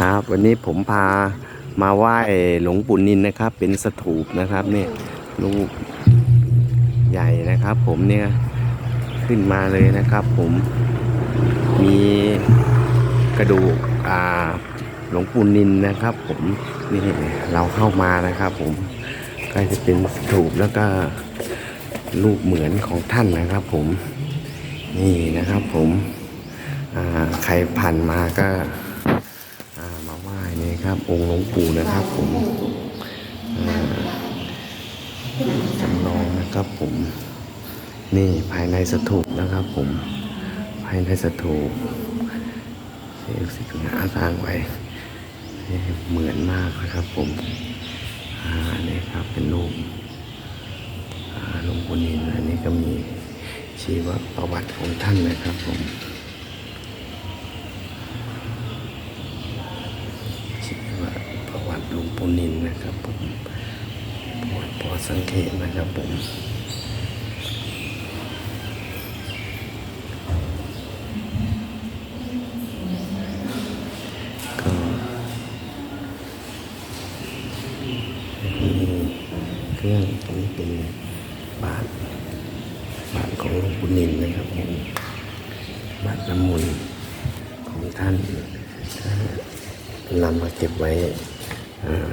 ครับ วันนี้ผมพามาไหว้หลวงปู่นินนะครับ เป็นสถูปนะครับเนี่ยลูกใหญ่นะครับ ผมเนี่ยขึ้นมาเลยนะครับ ผมมีกระดูกอ่าหลวงปู่นินนะครับ ผมนี่เราเข้ามานะครับ ผมก็จะเป็นสถูปแล้วก็รูปเหมือนของท่านนะครับ ผมนี่นะครับ ผมใครผ่านมาก็ ครับ องค์หลวงปู่นะครับ ผมจำลองนะครับผม นี่ภายในสถูปนะครับ ผม ภายในสถูปเสียสิกนาสร้างไว้ เหมือนมากนะครับ ผมอ่านี่ครับเป็นรูปอ่าหลวงปู่นินอันนี้ก็มีชีวประวัติของท่านนะครับผม ชื่อว่าประวัติหลวง ปูนินนะครับผมพอสังเกตนะครับผมก็เครื่องอันนี้เป็นบาทบาทของหลวงปู่นินนะครับผมบาทน้ำมนต์ของท่านนำมาเก็บไว้อ่า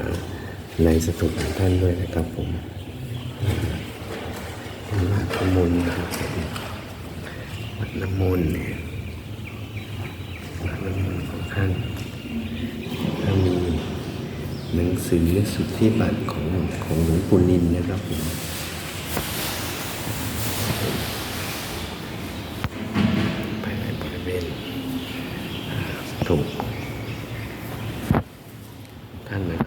ในสถูปของท่านด้วยนะครับผมวัดน้ำมนต์นะครับวัดน้ำมนต์เนี่ยวัดน้ำมนต์ของท่านถ้ามีหนังสือสุทธิบัตรของของหลวงปู่นินนะครับผมภายในบริเวณถูปท่านนะครับ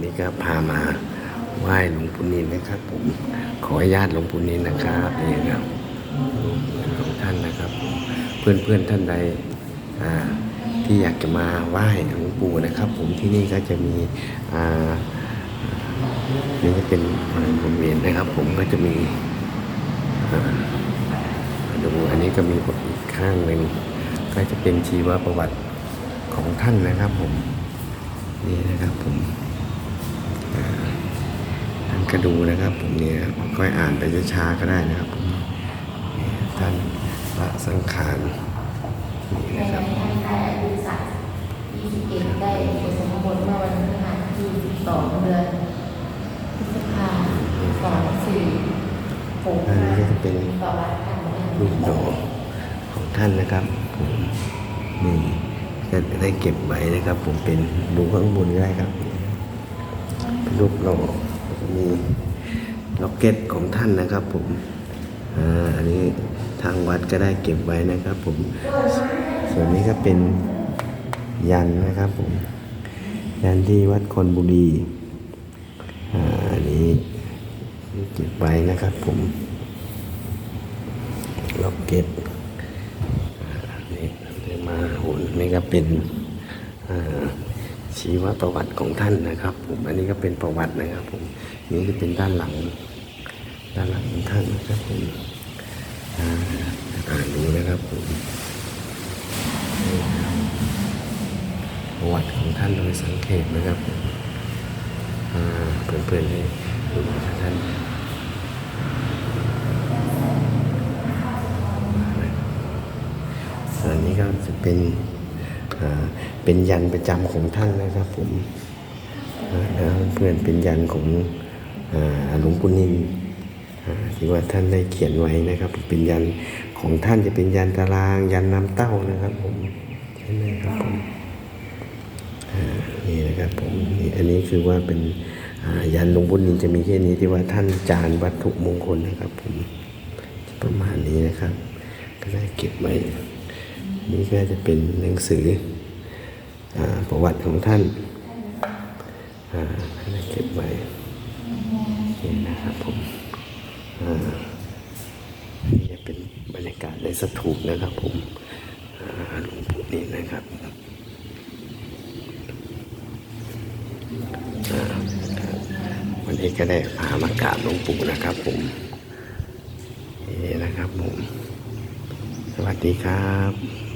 นนี้ก็พามาไหว้หลวงปู่นินนะครับผมขอญาตหลวงปู่นินนะครับนี่ครับของท่านนะครับ เพื่อนเพื่อนๆท่านใดที่อยากจะมาไหว้หลวงปู่นะครับ ผมที่นี่ก็จะมีนี่จะเป็นบริเวณนะครับ ผมก็จะมีดูอันนี้ก็มีอีกข้างหนึ่งก็จะเป็นชีวประวัติของท่านนะครับผมนี่นะครับผม ท่านก็ดูนะครับผมเนี่ยค่อยอ่านไปช้าๆก็ได้นะครับผมท่านละสังขารนี่นะครับท่านได้อายุสัก21ได้อุปสมบทเมื่อวันพฤหัสที่12เดือนพฤษภาคม24อันนี้ก็จะเป็นประวัติท่านรูปหล่อของท่านนะครับผมนี่ก็ได้เก็บไว้นะครับ ผมเป็นดูข้างบนก็ได้ครับ รูปหล่อมีล็อกเก็ตของท่านนะครับผมอ่าอันนี้ทางวัดก็ได้เก็บไว้นะครับผม ส่วนนี้ก็เป็นยันนะครับผม ยันที่วัดคนบุรีอ่าอันนี้เก็บไว้นะครับผมล็อกเก็ตอ่านี่เดี๋ยวมาหุ่นนี่ก็เป็นอ่า ชีวประวัติของท่านนะครับ ผมอันนี้ก็เป็นประวัตินะครับ ผมนี่จะเป็นด้านหลัง ด้านหลังของท่านนะครับผมอ่านดูนะครับผมประวัติของท่านโดยสังเกตนะครับผมเพื่อนๆให้ดูท่านส่วนนี้ก็จะเป็น เป็นยันประจำของท่านนะครับผมเพื่อนเป็นยันของหลวงปู่นินที่ว่าท่านได้เขียนไว้นะครับ เป็นยันของท่านจะเป็นยันตาราง ยันน้ำเต้านะครับผมใช่ไหมครับผมนี่นะครับผมนี่อันนี้คือว่าเป็นยันหลวงปู่นินจะมีแค่นี้ที่ว่าท่านจานวัตถุมงคลนะครับผมประมาณนี้นะครับ ก็ได้เก็บไว้ นี่ก็จะเป็นหนังสืออประวัติของท่านอ่าได้เก็บไว้นี่นะครับผมนี่จะเป็นบรรยากาศในสถูปนะครับผมหลวงปู่นี่นะครับวันนี้ก็ได้พามากราบหลวงปู่นะครับผมนี่นะครับผม สวัสดีครับ